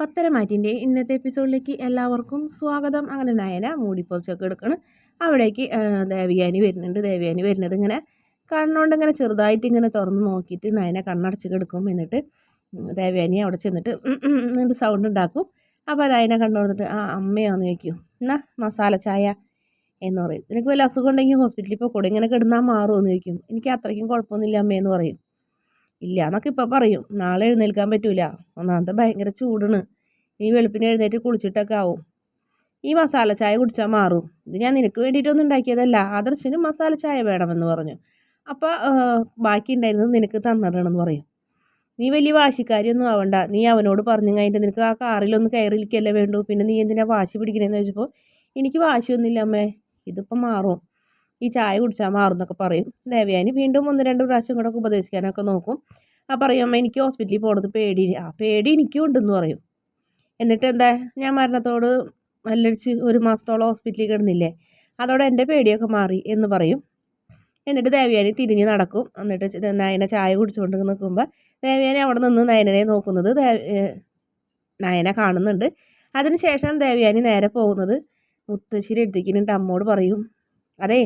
പത്തരമാറ്റിന്റെ ഇന്നത്തെ എപ്പിസോഡിലേക്ക് എല്ലാവർക്കും സ്വാഗതം. അങ്ങനെ നയന മൂടിപ്പൊറിച്ചൊക്കെ എടുക്കണം. അവിടേക്ക് ദേവിയാനി വരുന്നുണ്ട്. ദേവിയാനി വരുന്നത് ഇങ്ങനെ കണ്ണുകൊണ്ട് ഇങ്ങനെ ചെറുതായിട്ട് ഇങ്ങനെ തുറന്ന് നോക്കിയിട്ട് നയന കണ്ണടച്ച് കിടക്കും. എന്നിട്ട് ദേവിയാനി അവിടെ ചെന്നിട്ട് എന്നിട്ട് സൗണ്ട് ഉണ്ടാക്കും. അപ്പോൾ നയന തുറന്നിട്ട് ആ അമ്മയാന്ന് ചോദിക്കും. എന്നാ മസാല ചായ? എന്ന് പറയും. നിനക്ക് വല്ല അസുഖം ഉണ്ടെങ്കിൽ ഹോസ്പിറ്റലിൽ പോയി കൂടെ ഇങ്ങനെ കിടന്നാൽ മാറുമെന്ന് ചോദിക്കും. എനിക്ക് അത്രയ്ക്കും കുഴപ്പമൊന്നുമില്ല അമ്മയെന്ന് പറയും. ഇല്ല എന്നൊക്കെ ഇപ്പോൾ പറയും. നാളെ എഴുന്നേൽക്കാൻ പറ്റൂല. ഒന്നാമത്തെ ഭയങ്കര ചൂടാണ്. ഈ വെളുപ്പിന് എഴുന്നേറ്റ് കുളിച്ചിട്ടൊക്കെ ആവും. ഈ മസാല ചായ കുടിച്ചാൽ മാറും. ഇത് ഞാൻ നിനക്ക് വേണ്ടിയിട്ടൊന്നും ഉണ്ടാക്കിയതല്ല. ആദർശിന് മസാല ചായ വേണമെന്ന് പറഞ്ഞു. അപ്പോൾ ബാക്കി ഉണ്ടായിരുന്നത് നിനക്ക് തന്നിടണമെന്ന് പറയും. നീ വലിയ വാശിക്കാരിയൊന്നും ആവണ്ട. നീ അവനോട് പറഞ്ഞു കഴിഞ്ഞിട്ട് നിനക്ക് ആ കാറിലൊന്ന് കയറിയിരിക്കല്ലേ വേണ്ടു. പിന്നെ നീ എന്തിനാ വാശി പിടിക്കണേന്ന് ചോദിച്ചപ്പോൾ എനിക്ക് വാശിയൊന്നുമില്ല അമ്മേ. ഇതിപ്പോൾ മാറും. ഈ ചായ കുടിച്ചാൽ മാറും എന്നൊക്കെ പറയും. ദേവയാനി വീണ്ടും ഒന്ന് രണ്ട് പ്രാവശ്യം കൂടെ ഉപദേശിക്കാനൊക്കെ നോക്കും. ആ പറയും എനിക്ക് ഹോസ്പിറ്റലിൽ പോകണത് പേടി ആ പേടി എനിക്കും ഉണ്ടെന്ന് പറയും. എന്നിട്ട് എന്താ? ഞാൻ മരണത്തോട് അല്ലടിച്ച് ഒരു മാസത്തോളം ഹോസ്പിറ്റലിൽ കിടന്നില്ലേ? അതോടെ എന്റെ പേടിയൊക്കെ മാറി എന്ന് പറയും. എന്നിട്ട് ദേവയാനി തിരിഞ്ഞ് നടക്കും. എന്നിട്ട് നയന ചായ കുടിച്ചുകൊണ്ട് നിൽക്കുമ്പോൾ ദേവയാനി അവിടെ നിന്ന് നയനനെ നോക്കുന്നത് നയന കാണുന്നുണ്ട്. അതിനുശേഷം ദേവയാനി നേരെ പോകുന്നത് മുത്തശ്ശിരി എടുത്തിക്കുന്നുണ്ട് അമ്മോട് പറയും അതെ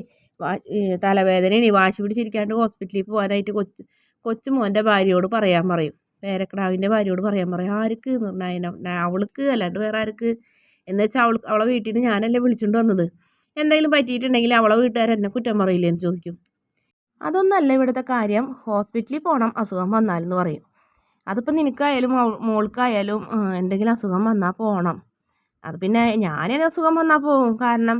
തലവേദനയാണ്. വാശി പിടിച്ചിരിക്കാണ്ട് ഹോസ്പിറ്റലിൽ പോകാനായിട്ട് കൊച്ചു കൊച്ചു മോന്റെ ഭാര്യയോട് പറയാൻ പറയും. പേരക്കിടാവിന്റെ ഭാര്യയോട് പറയാൻ പറയും ആർക്ക് എന്ന് പറഞ്ഞാൽ അവൾക്ക് അല്ലാണ്ട് വേറെ ആർക്ക്? എന്ന് വെച്ചാൽ അവൾ അവളെ വീട്ടിൽ നിന്ന് ഞാനല്ലേ വിളിച്ചുകൊണ്ട് വന്നത്. എന്തെങ്കിലും പറ്റിയിട്ടുണ്ടെങ്കിൽ അവളെ വീട്ടുകാർ എന്നെ കുറ്റം പറയില്ലേ എന്ന് ചോദിക്കും. അതൊന്നല്ല ഇവിടുത്തെ കാര്യം. ഹോസ്പിറ്റലിൽ പോകണം അസുഖം വന്നാലെന്ന് പറയും. അതിപ്പോൾ നിനക്കായാലും മോൾക്കായാലും എന്തെങ്കിലും അസുഖം വന്നാൽ പോകണം അത് പിന്നെ ഞാനൊരു അസുഖം വന്നാൽ പോകും കാരണം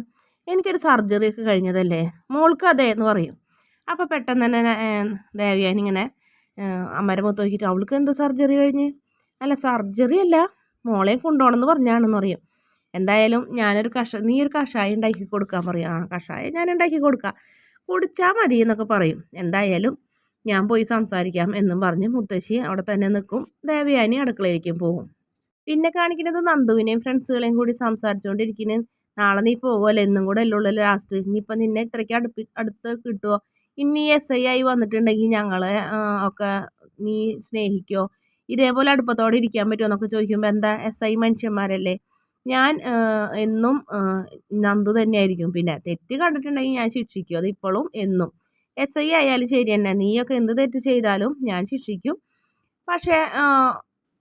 എനിക്കൊരു സർജറി ഒക്കെ കഴിഞ്ഞതല്ലേ. മോൾക്ക് അതേ എന്ന് പറയും. അപ്പോൾ പെട്ടെന്ന് തന്നെ ദേവയാനിങ്ങനെ അമ്മരെ മുഖത്ത് നോക്കിയിട്ട് അവൾക്ക് എന്താ സർജറി കഴിഞ്ഞ്? അല്ല സർജറി അല്ല മോളെ കൊണ്ടുപോകണമെന്ന് പറഞ്ഞാണെന്ന് പറയും. എന്തായാലും ഞാനൊരു കഷ നീ ഒരു കഷായം ഉണ്ടാക്കി കൊടുക്കാൻ പറയും. ആ കഷായം ഞാൻ ഉണ്ടാക്കി കൊടുക്കാം. കുടിച്ചാൽ മതി എന്നൊക്കെ പറയും. എന്തായാലും ഞാൻ പോയി സംസാരിക്കാം എന്നും പറഞ്ഞ് മുത്തശ്ശി അവിടെ തന്നെ നിൽക്കും. ദേവയാനി അടുക്കളയിലേക്കും പോകും. പിന്നെ കാണിക്കുന്നത് നന്ദുവിനെയും ഫ്രണ്ട്സുകളെയും കൂടി സംസാരിച്ചുകൊണ്ടിരിക്കുന്നത് നാളെ നീ പോകുമല്ലോ എന്നും കൂടെ അല്ലേ ഉള്ളൂ ലാസ്റ്റ്. ഇനിയിപ്പോൾ നിന്നെ ഇത്രയ്ക്ക് അടുപ്പി അടുത്ത് കിട്ടുമോ ഇനി എസ് ഐ ആയി വന്നിട്ടുണ്ടെങ്കിൽ ഞങ്ങളെ ഒക്കെ നീ സ്നേഹിക്കോ. ഇതേപോലെ അടുപ്പത്തോടെ ഇരിക്കാൻ പറ്റുമോ എന്നൊക്കെ ചോദിക്കുമ്പോൾ എന്താ എസ് ഐ മനുഷ്യന്മാരല്ലേ? ഞാൻ എന്നും നന്ദു തന്നെയായിരിക്കും. പിന്നെ തെറ്റ് കണ്ടിട്ടുണ്ടെങ്കിൽ ഞാൻ ശിക്ഷിക്കും. അത് ഇപ്പോഴും എന്നും. എസ് ഐ ആയാലും ശരി തന്നെ. നീയൊക്കെ എന്ത് തെറ്റ് ചെയ്താലും ഞാൻ ശിക്ഷിക്കും. പക്ഷേ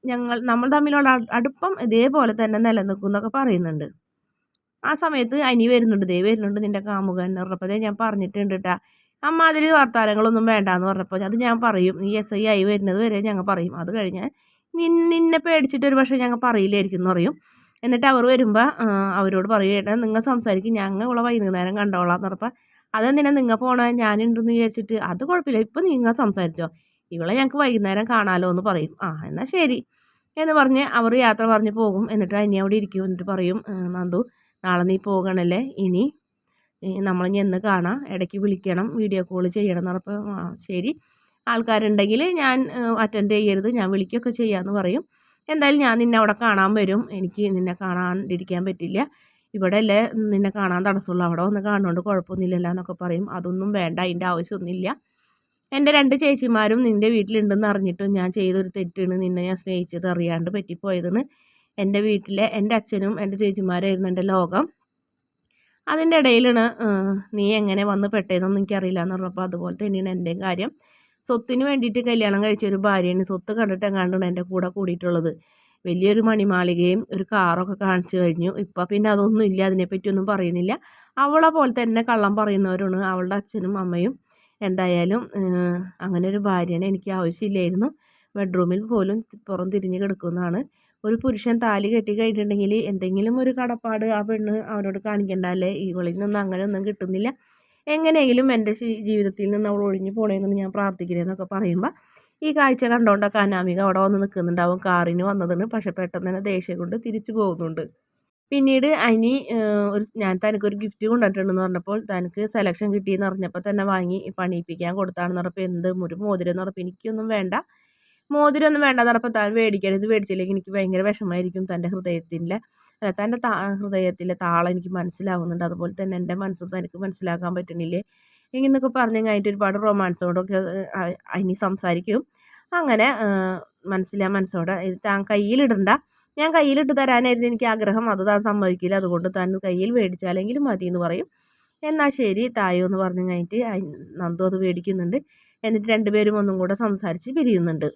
ഞങ്ങൾ നമ്മൾ തമ്മിലുള്ള അടുപ്പം ഇതേപോലെ തന്നെ നിലനിൽക്കും എന്നൊക്കെ പറയുന്നുണ്ട്. ആ സമയത്ത് അനി വരുന്നുണ്ട്. ദേ വരുന്നുണ്ട് നിന്റെ കാമുകൻ. പറഞ്ഞപ്പോൾ ഞാൻ പറഞ്ഞിട്ടുണ്ട് കേട്ടാ അമ്മാതിരി വർത്താനങ്ങളൊന്നും വേണ്ടാന്ന് പറഞ്ഞപ്പോൾ അത് ഞാൻ പറയും. ഈ എസ് ഐ ആയി വരുന്നത് വരെ ഞങ്ങൾ പറയും. അത് കഴിഞ്ഞ് നിന്നെ പേടിച്ചിട്ട് ഒരു പക്ഷേ ഞങ്ങൾ പറയില്ലായിരിക്കും എന്ന് പറയും. എന്നിട്ട് അവർ വരുമ്പോൾ അവരോട് പറയും ഏട്ടാ നിങ്ങൾ സംസാരിക്കും. ഞങ്ങൾ ഉള്ള വൈകുന്നേരം കണ്ടോളാം എന്ന് പറഞ്ഞപ്പോൾ അതെന്തിനാ നിങ്ങൾ പോണേ? ഞാനുണ്ടെന്ന് വിചാരിച്ചിട്ട് അത് കുഴപ്പമില്ല ഇപ്പം നിങ്ങൾ സംസാരിച്ചോ. ഇവളെ ഞങ്ങൾക്ക് വൈകുന്നേരം കാണാമല്ലോ എന്ന് പറയും. ആ എന്നാൽ ശരി എന്ന് പറഞ്ഞ് അവർ യാത്ര പറഞ്ഞ് പോകും. എന്നിട്ട് അനിയവിടെ ഇരിക്കും. എന്നിട്ട് പറയും നന്ദു നാളെ നീ പോകണല്ലേ? ഇനി നമ്മൾ എന്ന് കാണാം. ഇടയ്ക്ക് വിളിക്കണം വീഡിയോ കോൾ ചെയ്യണം എന്ന് പറഞ്ഞപ്പോൾ ശരി. ആൾക്കാരുണ്ടെങ്കിൽ ഞാൻ അറ്റൻഡ് ചെയ്യരുത്. ഞാൻ വിളിക്കുകയൊക്കെ ചെയ്യാമെന്ന് പറയും. എന്തായാലും ഞാൻ നിന്നെ അവിടെ കാണാൻ വരും. എനിക്ക് നിന്നെ കാണാണ്ടിരിക്കാൻ പറ്റില്ല. ഇവിടെ അല്ലേ നിന്നെ കാണാൻ തടസ്സമുള്ളൂ. അവിടെ വന്ന് കാണുന്നുണ്ട് കുഴപ്പമൊന്നുമില്ലല്ലോ എന്നൊക്കെ പറയും. അതൊന്നും വേണ്ട അതിന്റെ ആവശ്യമൊന്നുമില്ല. എന്റെ രണ്ട് ചേച്ചിമാരും നിന്റെ വീട്ടിലുണ്ടെന്ന് അറിഞ്ഞിട്ടും ഞാൻ ചെയ്തൊരു തെറ്റാണ് നിന്നെ ഞാൻ സ്നേഹിച്ചത് അറിയാണ്ട് പറ്റിപ്പോയതെന്ന് എന്റെ വീട്ടിലെ എന്റെ അച്ഛനും എന്റെ ചേച്ചിമാരായിരുന്നു എന്റെ ലോകം. അതിന്റെ ഇടയിലാണ് നീ എങ്ങനെ വന്ന് പെട്ടതെന്നൊന്നും എനിക്കറിയില്ല എന്ന് പറഞ്ഞപ്പോൾ അതുപോലെ തന്നെയാണ് എന്റെയും കാര്യം. സ്വത്തിന് വേണ്ടിയിട്ട് കല്യാണം കഴിച്ച ഒരു ഭാര്യയാണ് സ്വത്ത് കണ്ടിട്ട് എങ്ങാണ്ടാണ് എന്റെ കൂടെ കൂടിയിട്ടുള്ളത്. വലിയൊരു മണിമാളികയും ഒരു കാറൊക്കെ കാണിച്ചു കഴിഞ്ഞു. ഇപ്പം പിന്നെ അതൊന്നും ഇല്ല അതിനെപ്പറ്റിയൊന്നും പറയുന്നില്ല. അവളെ പോലെ തന്നെ കള്ളം പറയുന്നവരാണ് അവളുടെ അച്ഛനും അമ്മയും. എന്തായാലും അങ്ങനെ ഒരു ഭാര്യനെ എനിക്ക് ആവശ്യമില്ലായിരുന്നു. ബെഡ്റൂമിൽ പോലും പുറം തിരിഞ്ഞ് കിടക്കുന്നതാണ്. ഒരു പുരുഷൻ താലി കെട്ടി കഴിഞ്ഞിട്ടുണ്ടെങ്കിൽ എന്തെങ്കിലും ഒരു കടപ്പാട് ആ പെണ്ണ് അവനോട് കാണിക്കണ്ടല്ലേ ഇവളിൽ നിന്ന് അങ്ങനെ ഒന്നും കിട്ടുന്നില്ല. എങ്ങനെയെങ്കിലും എന്റെ ജീവിതത്തിൽ നിന്ന് അവൾ ഒഴിഞ്ഞു പോണേന്ന് ഞാൻ പ്രാർത്ഥിക്കുന്നതെന്നൊക്കെ പറയുമ്പോൾ ഈ കാഴ്ച കണ്ടോണ്ടൊക്കെ അനാമിക അവിടെ വന്ന് നിൽക്കുന്നുണ്ടാവും കാറിന് വന്നതാണ്. പക്ഷെ പെട്ടെന്ന് തന്നെ ദേഷ്യം കൊണ്ട് തിരിച്ചു പോകുന്നുണ്ട്. പിന്നീട് അനി ഒരു ഞാൻ തനിക്കൊരു ഗിഫ്റ്റ് കൊണ്ടിട്ടുണ്ടെന്ന് പറഞ്ഞപ്പോൾ തനിക്ക് സെലക്ഷൻ കിട്ടിയെന്ന് അറിഞ്ഞപ്പോൾ തന്നെ വാങ്ങി പണിയിപ്പിക്കാൻ കൊടുത്താണെന്ന് പറഞ്ഞപ്പോൾ എന്ത് ഒരു മോതിരം എന്ന് പറഞ്ഞപ്പോൾ എനിക്കൊന്നും വേണ്ട. മോതിരമൊന്നും വേണ്ട നടപ്പം താൻ മേടിക്കാൻ ഇത് മേടിച്ചില്ലെങ്കിൽ എനിക്ക് ഭയങ്കര വിഷമമായിരിക്കും തന്റെ ഹൃദയത്തിന്റെ അല്ല തന്റെ താ ഹൃദയത്തിലെ താളം എനിക്ക് മനസ്സിലാവുന്നുണ്ട്. അതുപോലെ തന്നെ എന്റെ മനസ്സും തനിക്ക് മനസ്സിലാക്കാൻ പറ്റുന്നില്ലേ ഇങ്ങനെയൊക്കെ പറഞ്ഞ് കഴിഞ്ഞിട്ട് ഒരുപാട് റൊമാൻസോടൊക്കെ ഇനി സംസാരിക്കും. അങ്ങനെ മനസ്സിലാ മനസ്സോടെ ഇത് താൻ കയ്യിലിടണ്ട. ഞാൻ കയ്യിലിട്ട് തരാനായിരുന്നു എനിക്ക് ആഗ്രഹം. അത് താൻ സമ്മതിക്കില്ല. അതുകൊണ്ട് താൻ കയ്യിൽ മേടിച്ചാലെങ്കിലും മതി എന്ന് പറയും. എന്നാൽ ശരി തായോ എന്ന് പറഞ്ഞു കഴിഞ്ഞിട്ട് നന്ദു അത് മേടിക്കുന്നുണ്ട്. എന്നിട്ട് രണ്ടുപേരും ഒന്നും കൂടെ സംസാരിച്ച് പിരിയുന്നുണ്ട്.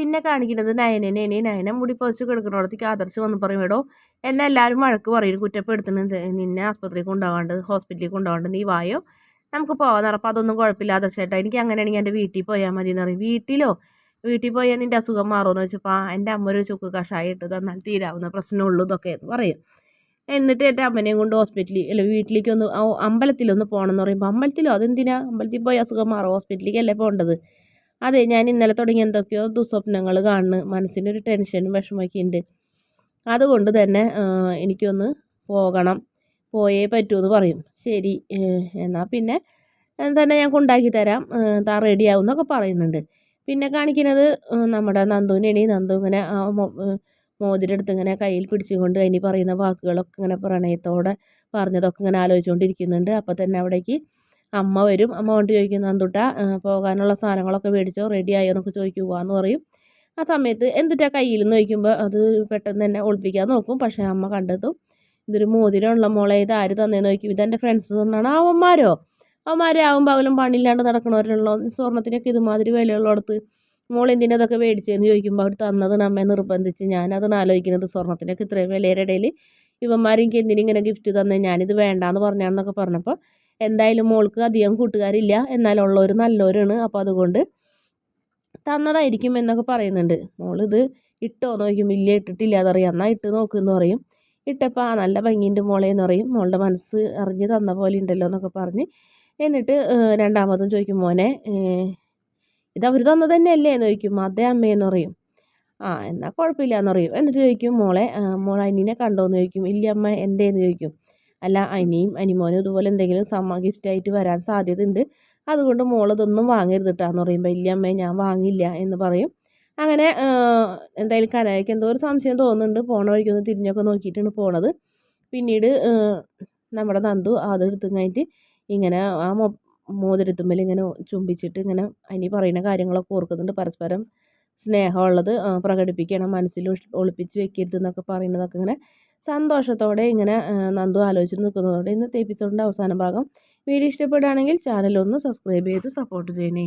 പിന്നെ കാണിക്കുന്നത് നയനേനെ നയന മുടി പോസ്റ്റ് കിടക്കുന്നിടത്തേക്ക് ആദർശ് വന്ന് പറയും എടോ എന്നെ എല്ലാവരും വഴക്ക് പറയും കുറ്റപ്പെടുത്തുന്നത് നിന്നെ ആസ്പത്രിയിൽ കൊണ്ടുപോകാണ്ട് ഹോസ്പിറ്റലിൽ കൊണ്ടുപോകാണ്ട് നീ വായോ? നമുക്ക് പോകാൻ അപ്പം അതൊന്നും കുഴപ്പമില്ല ആദർശേട്ടാ എനിക്ക് അങ്ങനെയാണെങ്കിൽ എന്റെ വീട്ടിൽ പോയാൽ മതി എന്ന് പറയും. വീട്ടിലോ? വീട്ടിൽ പോയാൽ നിന്റെ അസുഖം മാറുമെന്ന് വെച്ചപ്പോൾ എന്റെ അമ്മ ഒരു ചുക്ക് കഷായം ഇട്ട് തന്നാൽ തീരാവുന്ന പ്രശ്നമുള്ളൂ ഇതൊക്കെ എന്ന് പറയും. എന്നിട്ട് എന്റെ അമ്മനെയും കൊണ്ട് ഹോസ്പിറ്റലിൽ അല്ല വീട്ടിലേക്കൊന്ന് അമ്പലത്തിലൊന്ന് പോകണം എന്ന് പറയുമ്പോൾ അമ്പലത്തിലോ? അതെന്തിനാ? അമ്പലത്തിൽ പോയി അസുഖം മാറും ഹോസ്പിറ്റലിലേക്കല്ലേ പോകേണ്ടത്? അതെ ഞാൻ ഇന്നലെ തുടങ്ങി എന്തൊക്കെയോ ദുസ്വപ്നങ്ങൾ കാണുന്നു. മനസ്സിനൊരു ടെൻഷനും വിഷമമൊക്കെ ഉണ്ട്. അതുകൊണ്ട് തന്നെ എനിക്കൊന്ന് പോകണം. പോയേ പറ്റൂ എന്ന് പറയും. ശരി എന്നാൽ പിന്നെ തന്നെ ഞാൻ കൊണ്ടാക്കി തരാം. താ റെഡിയാവും എന്നൊക്കെ പറയുന്നുണ്ട്. പിന്നെ കാണിക്കുന്നത് നമ്മുടെ നന്ദുവിനെയാണ് നന്ദു ഇങ്ങനെ മോതിരം എടുത്ത് ഇങ്ങനെ കയ്യിൽ പിടിച്ചുകൊണ്ട് അതിന് പറയുന്ന വാക്കുകളൊക്കെ ഇങ്ങനെ പ്രണയത്തോടെ പറഞ്ഞതൊക്കെ ഇങ്ങനെ ആലോചിച്ചുകൊണ്ടിരിക്കുന്നുണ്ട്. അപ്പോൾ തന്നെ അവിടേക്ക് അമ്മ വരും. അമ്മ കൊണ്ട് ചോദിക്കും നന്ദുട്ട പോകാനുള്ള സാധനങ്ങളൊക്കെ മേടിച്ചോ? റെഡി ആയോ? എന്നൊക്കെ ചോദിക്കുവാന്ന് പറയും. ആ സമയത്ത് എന്തുട്ടാ കയ്യിൽ നിന്ന് ചോദിക്കുമ്പോൾ അത് പെട്ടെന്ന് തന്നെ ഒളിപ്പിക്കാൻ നോക്കും. പക്ഷേ അമ്മ കണ്ടെത്തും. ഇതൊരു മോതിരമുള്ള മോളെ ഇത് ആര് തന്നേന്ന്? ചോദിക്കും. ഇതെന്റെ ഫ്രണ്ട്സ് തന്നാണ്. അവന്മാരോ? അവന്മാരെ ആവും പകലും പണിയില്ലാണ്ട് നടക്കണവരുള്ള സ്വർണത്തിനൊക്കെ ഇതുമാതിരി വിലയുള്ളിടത്ത് മോൾ എന്തിനാ അതൊക്കെ മേടിച്ചതെന്ന് ചോദിക്കുമ്പോൾ അവർ തന്നത് നമ്മെ നിർബന്ധിച്ച്. ഞാനത് ആലോചിക്കുന്നത് സ്വർണത്തിനൊക്കെ ഇത്രയും വിലയുടെ ഇടയിൽ ഇവന്മാരെനിക്ക് എന്തിനിങ്ങനെ ഗിഫ്റ്റ് തന്നെ? ഞാനിത് വേണ്ടാന്ന് പറഞ്ഞാന്നൊക്കെ പറഞ്ഞപ്പോൾ എന്തായാലും മോൾക്ക് അധികം കൂട്ടുകാരില്ല. എന്നാലുള്ളവർ നല്ലവരാണ്. അപ്പോൾ അതുകൊണ്ട് തന്നതായിരിക്കും എന്നൊക്കെ പറയുന്നുണ്ട്. മോളിത് ഇട്ടോ നോക്കും ഇല്ല ഇട്ടിട്ടില്ല. അതറിയാം എന്നാൽ ഇട്ട് നോക്കുമെന്ന് പറയും. ഇട്ടപ്പോൾ ആ നല്ല ഭംഗിയുണ്ട് മോളെ എന്ന് പറയും. മോളുടെ മനസ്സ് അറിഞ്ഞ് തന്ന പോലെ ഉണ്ടല്ലോ എന്നൊക്കെ പറഞ്ഞ് എന്നിട്ട് രണ്ടാമതും ചോദിക്കും മോനെ ഇത് അവർ തന്നത് തന്നെയല്ലേ എന്ന് ചോദിക്കും. അതേ അമ്മയെന്ന് പറയും. ആ എന്നാൽ കുഴപ്പമില്ല എന്ന് പറയും. എന്നിട്ട് ചോദിക്കും മോളെ മോൾ അനിയനെ കണ്ടോ? എന്ന് ചോദിക്കും. ഇല്ല അമ്മ എന്തേന്ന് ചോദിക്കും. അല്ല അനിയും അനിമോനും ഇതുപോലെ എന്തെങ്കിലും സമ്മ ഗിഫ്റ്റായിട്ട് വരാൻ സാധ്യതയുണ്ട്. അതുകൊണ്ട് മോളതൊന്നും വാങ്ങരുത് കേട്ടാന്ന് പറയുമ്പോൾ ഇല്ല അമ്മേ ഞാൻ വാങ്ങില്ല എന്ന് പറയും. അങ്ങനെ എന്തായാലും കനകയ്ക്ക് എന്തോ ഒരു സംശയം തോന്നുന്നുണ്ട്. പോണ വഴിക്കൊന്ന് തിരിഞ്ഞൊക്കെ നോക്കിയിട്ടാണ് പോണത്. പിന്നീട് നമ്മുടെ നന്ദു അതെടുത്തു കഴിഞ്ഞിട്ട് ഇങ്ങനെ ആ മോതിരത്തുമ്മൽ ഇങ്ങനെ ചുംബിച്ചിട്ട് ഇങ്ങനെ അനി പറയുന്ന കാര്യങ്ങളൊക്കെ ഓർക്കുന്നുണ്ട്. പരസ്പരം സ്നേഹമുള്ളത് പ്രകടിപ്പിക്കണം മനസ്സിൽ ഒളിപ്പിച്ച് വെക്കരുത് എന്നൊക്കെ പറയുന്നതൊക്കെ ഇങ്ങനെ സന്തോഷത്തോടെ ഇങ്ങനെ നന്ദു ആലോചിച്ച് നിൽക്കുന്നതോടെ ഇന്നത്തെ എപ്പിസോഡിന്റെ അവസാന ഭാഗം. വീഡിയോ ഇഷ്ടപ്പെടുകയാണെങ്കിൽ ചാനൽ ഒന്ന് സബ്സ്ക്രൈബ് ചെയ്ത് സപ്പോർട്ട് ചെയ്യണേ.